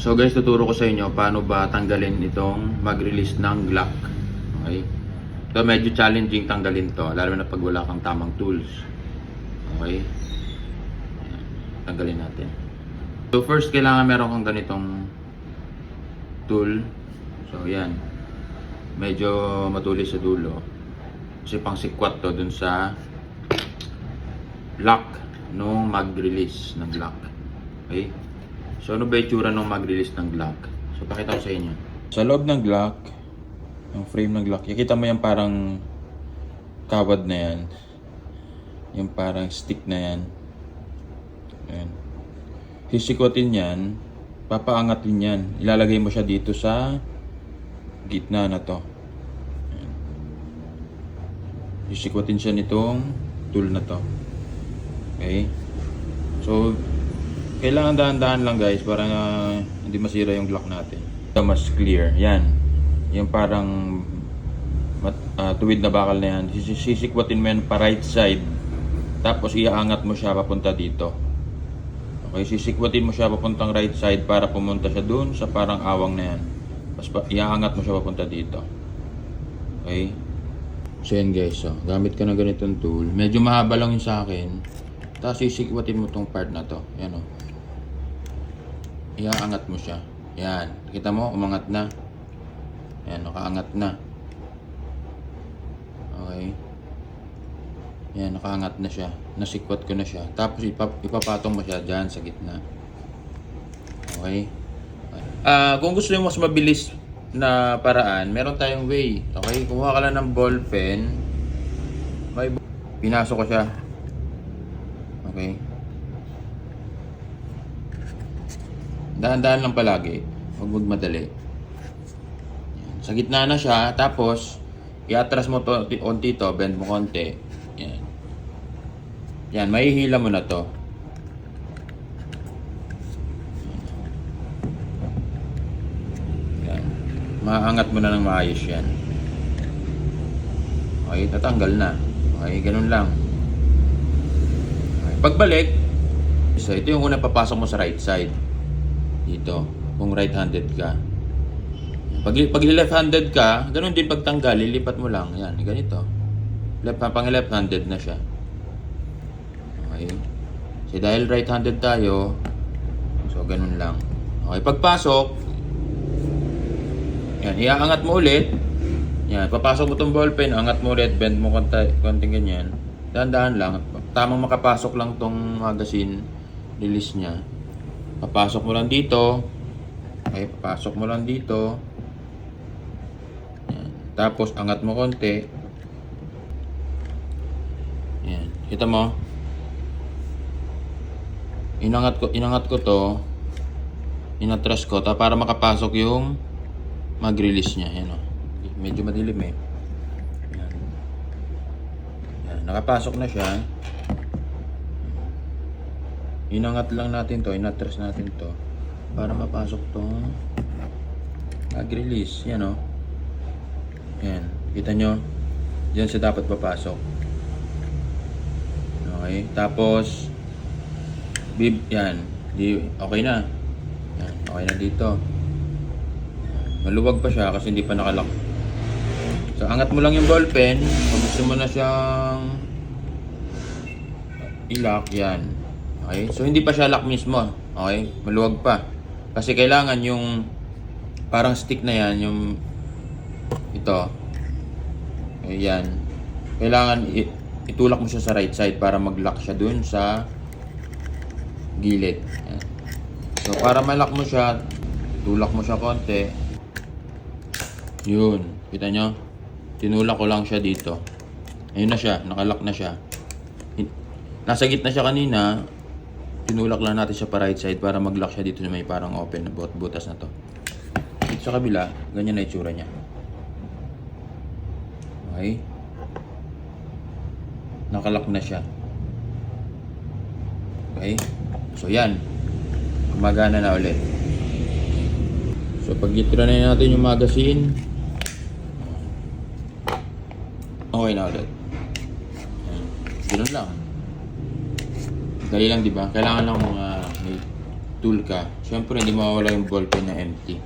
So guys, tuturo ko sa inyo paano ba tanggalin itong mag-release ng Glock. Okay? So medyo challenging tanggalin to, lalo na pag wala kang tamang tools. Okay? Tanggalin natin. So first, kailangan meron kang ganitong tool. So yan. Medyo matulis sa dulo. Kasi pang sikwat to dun sa lock nung mag-release ng Glock. Okay? So ano ba yung tsura nung mag-release ng Glock? So pakita ko sa inyo. Sa loob ng Glock, yung frame ng Glock, nakita mo yung parang kawad na yan. Yung parang stick na yan. Ayan. Sisikotin yan, papaangatin yan. Ilalagay mo siya dito sa gitna na to. Ayan. Sisikotin siya nitong tool na to. Okay? So, kailangan dahan-dahan lang guys para na hindi masira yung Glock natin. Ito mas clear. Yan. Yung parang mat, ah, tuwid na bakal na yan. Sis- Sisikwatin mo yan pa right side. Tapos iaangat mo siya papunta dito. Okay, sisikwatin mo siya papuntang right side para pumunta siya dun sa parang awang na yan. Tapos pa, iaangat mo siya papunta dito. Okay? So yan guys, so, gamit ka ng ganitong tool. Medyo mahaba lang yung sa akin. Tapos sisikwatin mo tong part na to. Yan o. Iaangat mo siya. Yan. Kita mo, umangat na. Yan, nakaangat na. Okay. Yan, nakaangat na siya. Nasikwat ko na siya. Tapos ipap ipapatong mo siya dyan sa gitna. Okay. Ah, kung gusto mo mas mabilis na paraan, meron tayong way. Okay, kumuha ka lang ng ball pen. May pinasok ko siya. Okay. Dahan-dahan lang palagi. Huwag magmadali. Sa gitna na siya, tapos iatras mo to onti to, bend mo konti. Yan. Yan, mahihila mo na to. Yan. Maangat mo na ng maayos yan. Okay, tatanggal na. Okay, ganun lang. Okay, pagbalik, so ito yung una papasok mo sa right side. Dito, kung right-handed ka. Pag, pag left-handed ka, ganun din pagtanggal, lilipat mo lang. Yan, ganito. Left, pang left-handed na siya. Okay. So dahil right-handed tayo, so ganun lang. Okay, pagpasok, yan, iaangat mo ulit. Yan, papasok mo tong ballpen, angat mo ulit, bend mo konti, konting ganyan. Dahan-dahan lang. Tamang makapasok lang tong magazine release niya. Papasok mo lang dito. Okay, papasok mo lang dito. Yan. Tapos angat mo konti. Yan. Kita mo? Inangat ko, inangat ko to. Inatras ko ta para makapasok yung mag-release niya. Yan o. Medyo madilim eh. Yan. Yan. Nakapasok na siya. Inangat lang natin to. Inatras natin to. Para mapasok tong mag-release. Yan o. Yan. Kita nyo? Diyan siya dapat papasok. Okay. Tapos, bib, yan. Di, okay na. Yan. Okay na dito. Maluwag pa siya kasi hindi pa nakalock. So, angat mo lang yung ballpen. Kung gusto mo na siyang i-lock, yan. Okay? So, hindi pa siya lock mismo. Okay? Maluwag pa. Kasi kailangan yung parang stick na yan, yung ito. Ayan. Kailangan itulak mo siya sa right side para mag-lock siya dun sa gilid. Ayan. So, para ma-lock mo siya, tulak mo siya konti. Yun. Kita nyo? Tinulak ko lang siya dito. Ayun na siya. Nakalock na siya. Nasa gitna siya kanina. Tinulak lang natin siya pa right side para mag-lock siya dito sa may parang open na but butas na to. Dito sa kabila, ganyan na itsura niya. Okay? Nakalock na siya. Okay? So yan. Gumagana na ulit. So pag itira na natin yung magazine, okay na ulit. Ganun lang. Dali lang, di ba? Kailangan lang mga may tool ka, syempre hindi mawawala yung ballpen na empty.